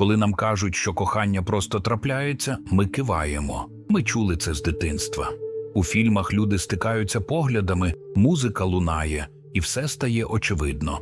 Коли нам кажуть, що кохання просто трапляється, ми киваємо. Ми чули це з дитинства. У фільмах люди стикаються поглядами, музика лунає, і все стає очевидно.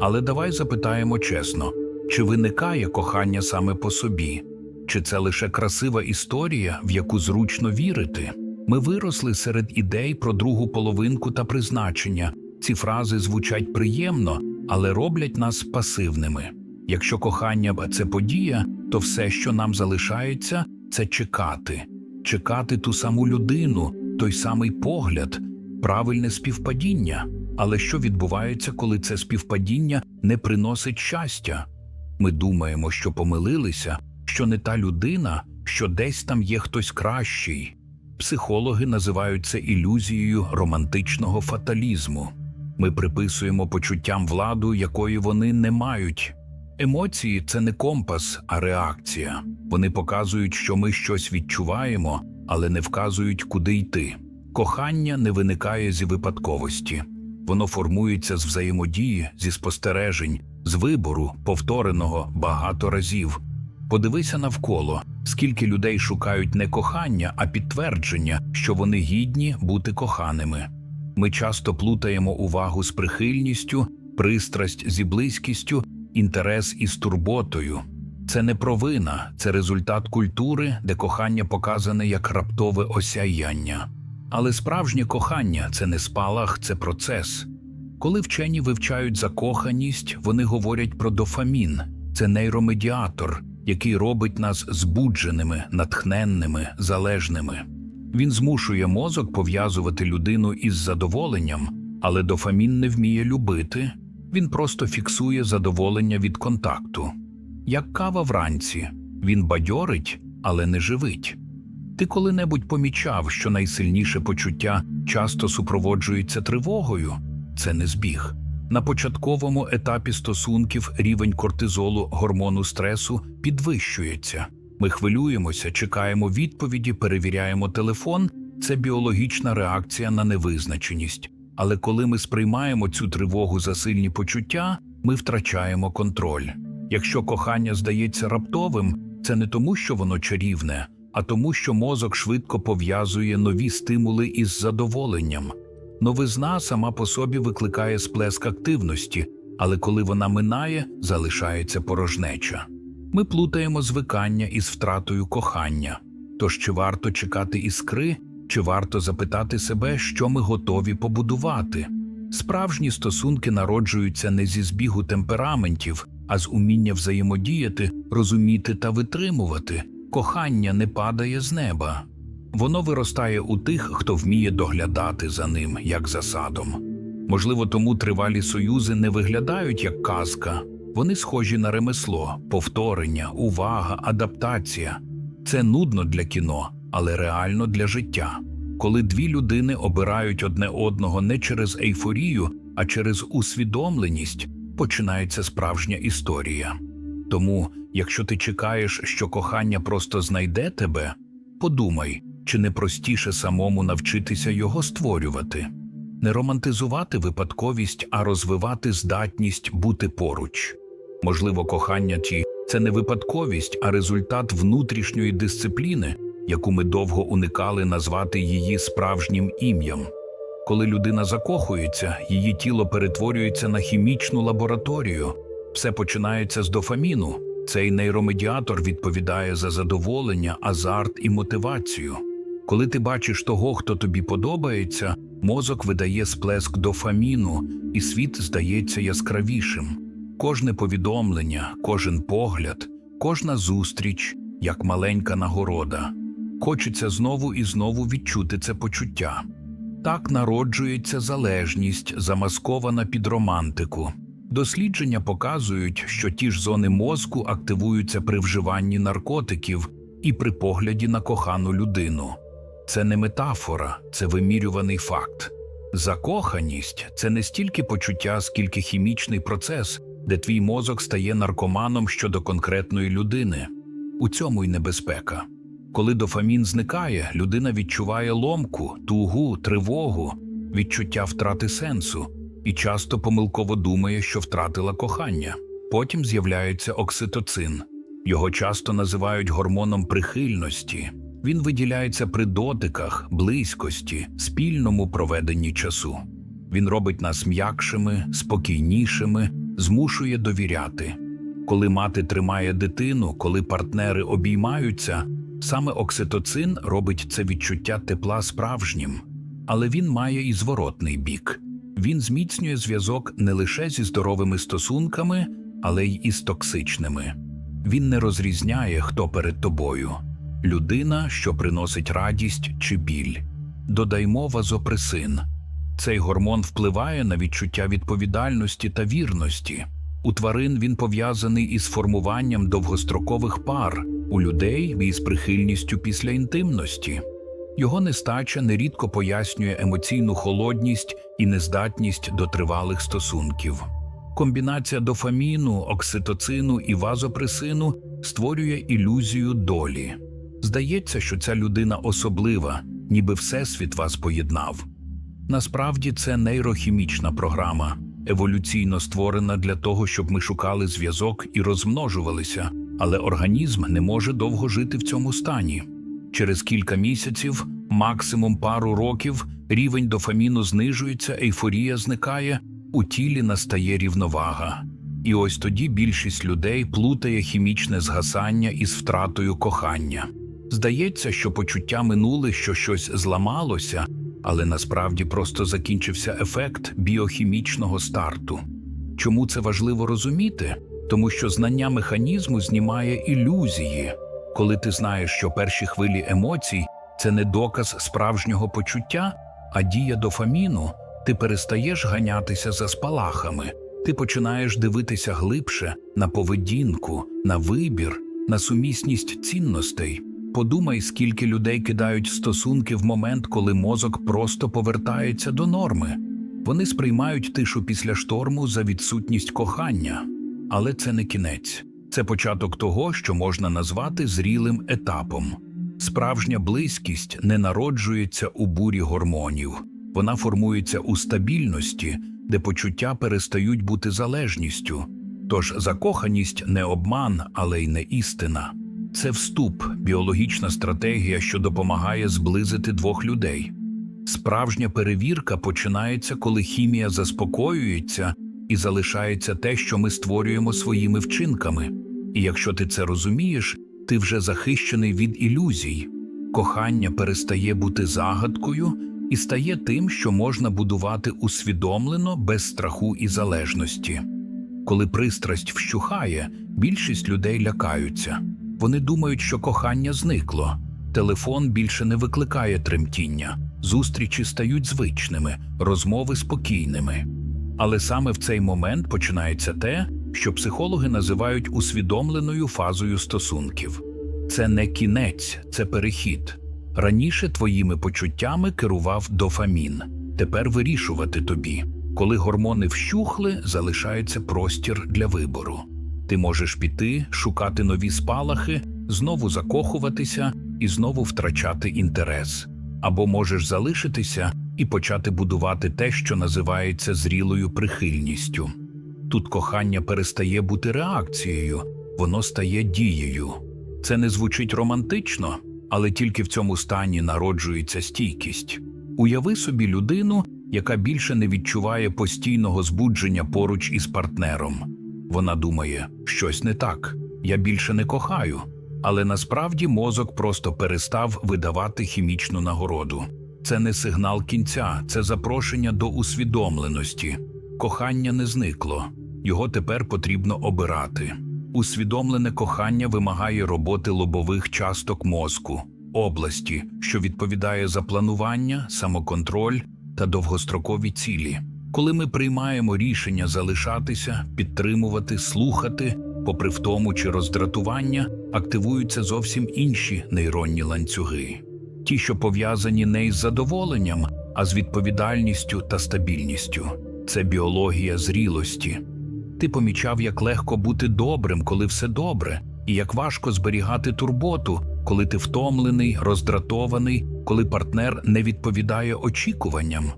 Але давай запитаємо чесно: чи виникає кохання саме по собі? Чи це лише красива історія, в яку зручно вірити? Ми виросли серед ідей про другу половинку та призначення. Ці фрази звучать приємно, але роблять нас пасивними. Якщо кохання це подія, то все, що нам залишається, це чекати, чекати ту саму людину, той самий погляд, правильне співпадіння. Але що відбувається, коли це співпадіння не приносить щастя? Ми думаємо, що помилилися, що не та людина, що десь там є хтось кращий. Психологи називають це ілюзією романтичного фаталізму. Ми приписуємо почуттям владу, якої вони не мають. Емоції це не компас, а реакція. Вони показують, що ми щось відчуваємо, але не вказують, куди йти. Кохання не виникає зі випадковості, воно формується з взаємодії, зі спостережень, з вибору, повтореного багато разів. Подивися навколо, скільки людей шукають не кохання, а підтвердження, що вони гідні бути коханими. Ми часто плутаємо увагу з прихильністю, пристрасть зі близькістю, інтерес із турботою. Це не провина, це результат культури, де кохання показане як раптове осяяння. Але справжнє кохання це не спалах, це процес. Коли вчені вивчають закоханість, вони говорять про дофамін це нейромедіатор, який робить нас збудженими, натхненними, залежними. Він змушує мозок пов'язувати людину із задоволенням, але дофамін не вміє любити, він просто фіксує задоволення від контакту. Як кава вранці, він бадьорить, але не живить. Ти коли-небудь помічав, що найсильніше почуття часто супроводжується тривогою? Це не збіг. На початковому етапі стосунків рівень кортизолу, гормону стресу, підвищується. Ми хвилюємося, чекаємо відповіді, перевіряємо телефон. Це біологічна реакція на невизначеність. Але коли ми сприймаємо цю тривогу за сильні почуття, ми втрачаємо контроль. Якщо кохання здається раптовим, це не тому, що воно чарівне, а тому, що мозок швидко пов'язує нові стимули із задоволенням. Новизна сама по собі викликає сплеск активності, але коли вона минає, залишається порожнеча. Ми плутаємо звикання із втратою кохання. Тож чи варто чекати іскри, чи варто запитати себе, що ми готові побудувати? Справжні стосунки народжуються не зі збігу темпераментів, а з уміння взаємодіяти, розуміти та витримувати. Кохання не падає з неба. Воно виростає у тих, хто вміє доглядати за ним, як за садом. Можливо, тому тривалі союзи не виглядають як казка. Вони схожі на ремесло, повторення, увага, адаптація. Це нудно для кіно, але реально для життя. Коли дві людини обирають одне одного не через ейфорію, а через усвідомленість, починається справжня історія. Тому, якщо ти чекаєш, що кохання просто знайде тебе, подумай, чи не простіше самому навчитися його створювати, не романтизувати випадковість, а розвивати здатність бути поруч. Можливо, кохання ті це не випадковість, а результат внутрішньої дисципліни, яку ми довго уникали назвати її справжнім ім'ям. Коли людина закохується, її тіло перетворюється на хімічну лабораторію. Все починається з дофаміну. Цей нейромедіатор відповідає за задоволення, азарт і мотивацію. Коли ти бачиш того, хто тобі подобається, мозок видає сплеск дофаміну, і світ здається яскравішим. Кожне повідомлення, кожен погляд, кожна зустріч як маленька нагорода. Хочеться знову і знову відчути це почуття. Так народжується залежність, замаскована під романтику. Дослідження показують, що ті ж зони мозку активуються при вживанні наркотиків і при погляді на кохану людину. Це не метафора, це вимірюваний факт. Закоханість це не стільки почуття, скільки хімічний процес, де твій мозок стає наркоманом щодо конкретної людини. У цьому й небезпека. Коли дофамін зникає, людина відчуває ломку, тугу, тривогу, відчуття втрати сенсу і часто помилково думає, що втратила кохання. Потім з'являється окситоцин. Його часто називають гормоном прихильності. Він виділяється при дотиках, близькості, спільному проведенні часу. Він робить нас м'якшими, спокійнішими, змушує довіряти. Коли мати тримає дитину, коли партнери обіймаються, саме окситоцин робить це відчуття тепла справжнім. Але він має і зворотний бік. Він зміцнює зв'язок не лише зі здоровими стосунками, але й із токсичними. Він не розрізняє, хто перед тобою людина, що приносить радість чи біль. Додаймо вазопресин. Цей гормон впливає на відчуття відповідальності та вірності. У тварин він пов'язаний із формуванням довгострокових пар, у людей із прихильністю після інтимності. Його нестача нерідко пояснює емоційну холодність і нездатність до тривалих стосунків. Комбінація дофаміну, окситоцину і вазопресину створює ілюзію долі. Здається, що ця людина особлива, ніби Всесвіт вас поєднав. Насправді це нейрохімічна програма, еволюційно створена для того, щоб ми шукали зв'язок і розмножувалися, але організм не може довго жити в цьому стані. Через кілька місяців, максимум пару років, рівень дофаміну знижується, ейфорія зникає, у тілі настає рівновага. І ось тоді більшість людей плутає хімічне згасання із втратою кохання. Здається, що почуття минули, що щось зламалося, але насправді просто закінчився ефект біохімічного старту. Чому це важливо розуміти? Тому що знання механізму знімає ілюзії. Коли ти знаєш, що перші хвилі емоцій це не доказ справжнього почуття, а дія дофаміну, ти перестаєш ганятися за спалахами, ти починаєш дивитися глибше на поведінку, на вибір, на сумісність цінностей. Подумай, скільки людей кидають стосунки в момент, коли мозок просто повертається до норми. Вони сприймають тишу після шторму за відсутність кохання. Але це не кінець, це початок того, що можна назвати зрілим етапом. Справжня близькість не народжується у бурі гормонів, вона формується у стабільності, де почуття перестають бути залежністю. Тож закоханість не обман, але й не істина. Це вступ, біологічна стратегія, що допомагає зблизити двох людей. Справжня перевірка починається, коли хімія заспокоюється і залишається те, що ми створюємо своїми вчинками. І якщо ти це розумієш, ти вже захищений від ілюзій. Кохання перестає бути загадкою і стає тим, що можна будувати усвідомлено без страху і залежності. Коли пристрасть вщухає, більшість людей лякаються. Вони думають, що кохання зникло. Телефон більше не викликає тремтіння, зустрічі стають звичними, розмови спокійними. Але саме в цей момент починається те, що психологи називають усвідомленою фазою стосунків. Це не кінець, це перехід. Раніше твоїми почуттями керував дофамін. Тепер вирішувати тобі. Коли гормони вщухли, залишається простір для вибору. Ти можеш піти, шукати нові спалахи, знову закохуватися і знову втрачати інтерес. Або можеш залишитися і почати будувати те, що називається зрілою прихильністю. Тут кохання перестає бути реакцією, воно стає дією. Це не звучить романтично, але тільки в цьому стані народжується стійкість. Уяви собі людину, яка більше не відчуває постійного збудження поруч із партнером. Вона думає, щось не так, я більше не кохаю, але насправді мозок просто перестав видавати хімічну нагороду. Це не сигнал кінця, це запрошення до усвідомленості. Кохання не зникло, його тепер потрібно обирати. Усвідомлене кохання вимагає роботи лобових часток мозку, області, що відповідає за планування, самоконтроль та довгострокові цілі. Коли ми приймаємо рішення залишатися, підтримувати, слухати, попри втому чи роздратування, активуються зовсім інші нейронні ланцюги, ті, що пов'язані не із задоволенням, а з відповідальністю та стабільністю. Це біологія зрілості. Ти помічав, як легко бути добрим, коли все добре, і як важко зберігати турботу, коли ти втомлений, роздратований, коли партнер не відповідає очікуванням.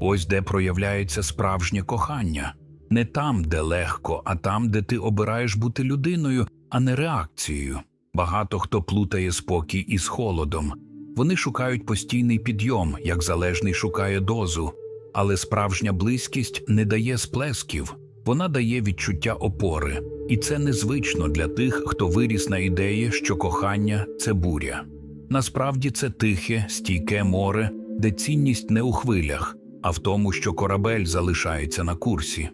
Ось де проявляється справжнє кохання. Не там, де легко, а там, де ти обираєш бути людиною, а не реакцією. Багато хто плутає спокій із холодом. Вони шукають постійний підйом, як залежний шукає дозу, але справжня близькість не дає сплесків, вона дає відчуття опори, і це незвично для тих, хто виріс на ідеї, що кохання це буря. Насправді це тихе, стійке море, де цінність не у хвилях, а в тому, що корабель залишається на курсі.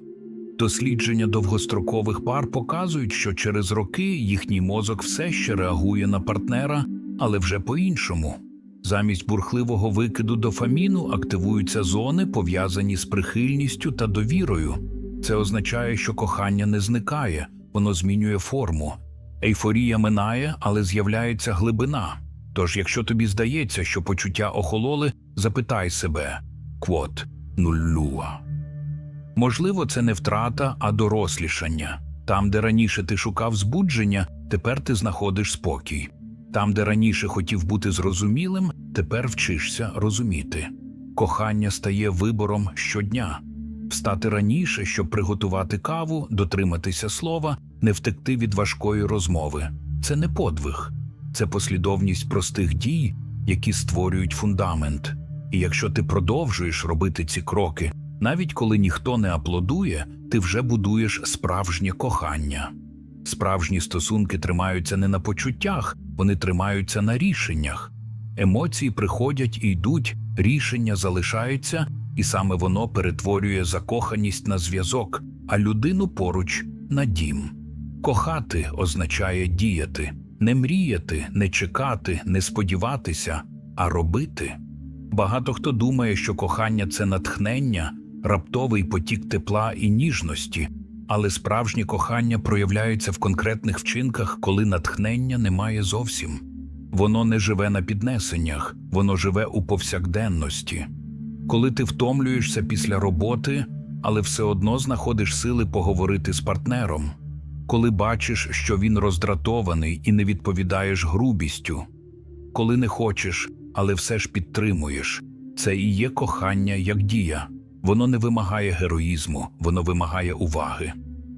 Дослідження довгострокових пар показують, що через роки їхній мозок все ще реагує на партнера, але вже по-іншому. Замість бурхливого викиду дофаміну активуються зони, пов'язані з прихильністю та довірою. Це означає, що кохання не зникає, воно змінює форму. Ейфорія минає, але з'являється глибина. Тож, якщо тобі здається, що почуття охололи, запитай себе квот нуллюа. Можливо, це не втрата, а дорослішання. Там, де раніше ти шукав збудження, тепер ти знаходиш спокій. Там, де раніше хотів бути зрозумілим, тепер вчишся розуміти. Кохання стає вибором щодня. Встати раніше, щоб приготувати каву, дотриматися слова, не втекти від важкої розмови. Це не подвиг, це послідовність простих дій, які створюють фундамент. І якщо ти продовжуєш робити ці кроки, навіть коли ніхто не аплодує, ти вже будуєш справжнє кохання. Справжні стосунки тримаються не на почуттях, вони тримаються на рішеннях. Емоції приходять і йдуть, рішення залишаються, і саме воно перетворює закоханість на зв'язок, а людину поруч на дім. Кохати означає діяти, не мріяти, не чекати, не сподіватися, а робити. Багато хто думає, що кохання це натхнення, раптовий потік тепла і ніжності, але справжнє кохання проявляється в конкретних вчинках, коли натхнення немає зовсім. Воно не живе на піднесеннях, воно живе у повсякденності. Коли ти втомлюєшся після роботи, але все одно знаходиш сили поговорити з партнером, коли бачиш, що він роздратований і не відповідаєш грубістю, коли не хочеш, але все ж підтримуєш, це і є кохання як дія. Воно не вимагає героїзму, воно вимагає уваги.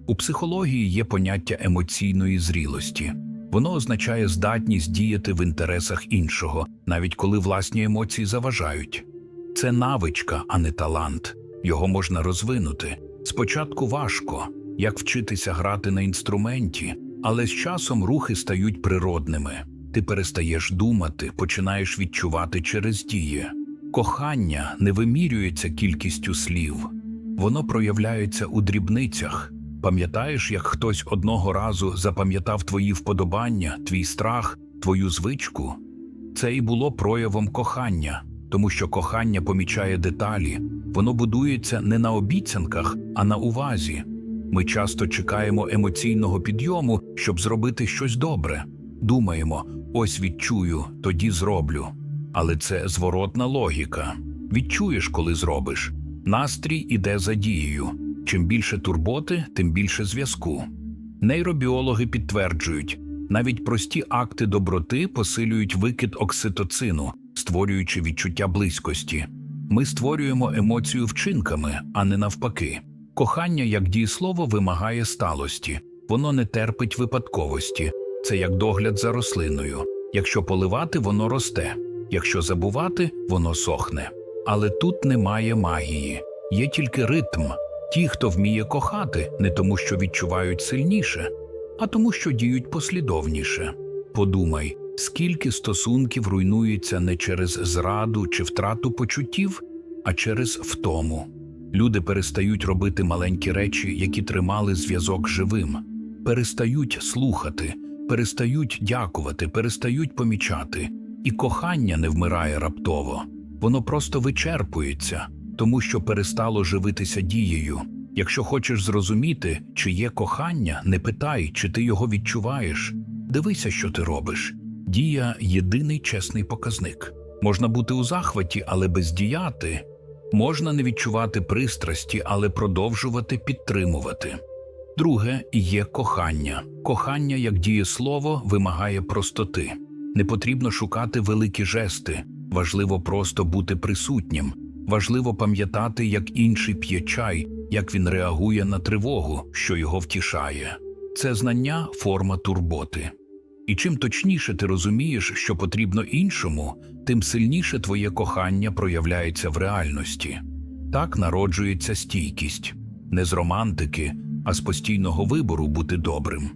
У психології є поняття емоційної зрілості. Воно означає здатність діяти в інтересах іншого, навіть коли власні емоції заважають. Це навичка, а не талант. Його можна розвинути. Спочатку важко, як вчитися грати на інструменті, але з часом рухи стають природними. Ти перестаєш думати, починаєш відчувати через дії. Кохання не вимірюється кількістю слів, воно проявляється у дрібницях. Пам'ятаєш, як хтось одного разу запам'ятав твої вподобання, твій страх, твою звичку? Це і було проявом кохання, тому що кохання помічає деталі, воно будується не на обіцянках, а на увазі. Ми часто чекаємо емоційного підйому, щоб зробити щось добре. Думаємо, ось відчую, тоді зроблю. Але це зворотна логіка. Відчуєш, коли зробиш. Настрій іде за дією. Чим більше турботи, тим більше зв'язку. Нейробіологи підтверджують, навіть прості акти доброти посилюють викид окситоцину, створюючи відчуття близькості. Ми створюємо емоцію вчинками, а не навпаки. Кохання як дієслово вимагає сталості, воно не терпить випадковості. Це як догляд за рослиною. Якщо поливати, воно росте, якщо забувати, воно сохне. Але тут немає магії, є тільки ритм. Ті, хто вміє кохати, не тому, що відчувають сильніше, а тому, що діють послідовніше. Подумай, скільки стосунків руйнується не через зраду чи втрату почуттів, а через втому. Люди перестають робити маленькі речі, які тримали зв'язок живим, перестають слухати, перестають дякувати, перестають помічати, і кохання не вмирає раптово, воно просто вичерпується, тому що перестало живитися дією. Якщо хочеш зрозуміти, чи є кохання, не питай, чи ти його відчуваєш. Дивися, що ти робиш. Дія єдиний чесний показник. Можна бути у захваті, але бездіяти. Можна не відчувати пристрасті, але продовжувати підтримувати. Друге є кохання. Кохання, як дієслово, вимагає простоти. Не потрібно шукати великі жести, важливо просто бути присутнім, важливо пам'ятати, як інший п'є чай, як він реагує на тривогу, що його втішає. це знання форма турботи. І чим точніше ти розумієш, що потрібно іншому, тим сильніше твоє кохання проявляється в реальності. Так народжується стійкість не з романтики, а з постійного вибору бути добрим.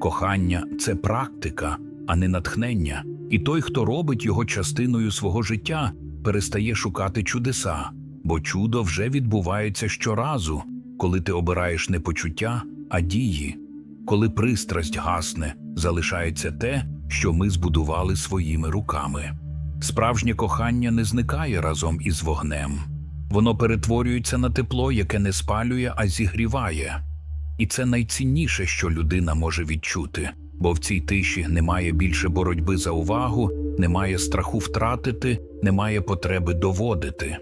Кохання це практика, а не натхнення, і той, хто робить його частиною свого життя, перестає шукати чудеса, бо чудо вже відбувається щоразу, коли ти обираєш не почуття, а дії. Коли пристрасть гасне, залишається те, що ми збудували своїми руками. Справжнє кохання не зникає разом із вогнем. Воно перетворюється на тепло, яке не спалює, а зігріває. І це найцінніше, що людина може відчути, бо в цій тиші немає більше боротьби за увагу, немає страху втратити, немає потреби доводити.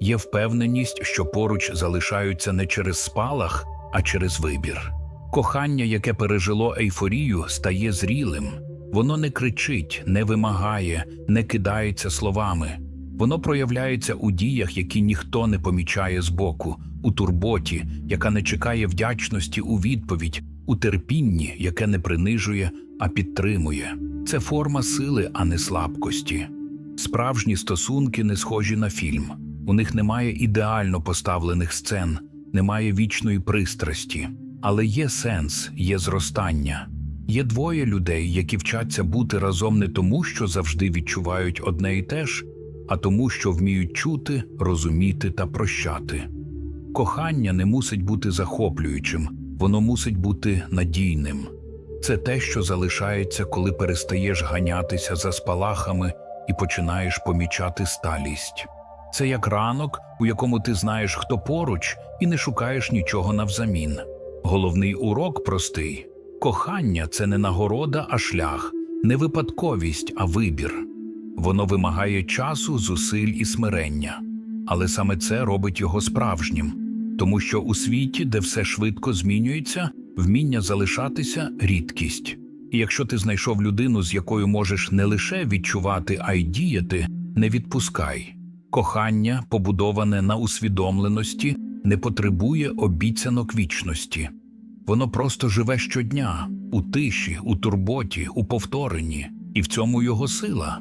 Є впевненість, що поруч залишаються не через спалах, а через вибір. Кохання, яке пережило ейфорію, стає зрілим. Воно не кричить, не вимагає, не кидається словами. Воно проявляється у діях, які ніхто не помічає збоку, у турботі, яка не чекає вдячності у відповідь, у терпінні, яке не принижує, а підтримує. Це форма сили, а не слабкості. Справжні стосунки не схожі на фільм. У них немає ідеально поставлених сцен, немає вічної пристрасті, але є сенс, є зростання. Є двоє людей, які вчаться бути разом не тому, що завжди відчувають одне і те ж, а тому, що вміють чути, розуміти та прощати. Кохання не мусить бути захоплюючим, воно мусить бути надійним. Це те, що залишається, коли перестаєш ганятися за спалахами і починаєш помічати сталість. Це як ранок, у якому ти знаєш, хто поруч, і не шукаєш нічого навзамін. Головний урок простий: кохання це не нагорода, а шлях, не випадковість, а вибір. Воно вимагає часу, зусиль і смирення, але саме це робить його справжнім, тому що у світі, де все швидко змінюється, вміння залишатися рідкість. І якщо ти знайшов людину, з якою можеш не лише відчувати, а й діяти, не відпускай. Кохання, побудоване на усвідомленості, не потребує обіцянок вічності. Воно просто живе щодня, у тиші, у турботі, у повторенні, і в цьому його сила.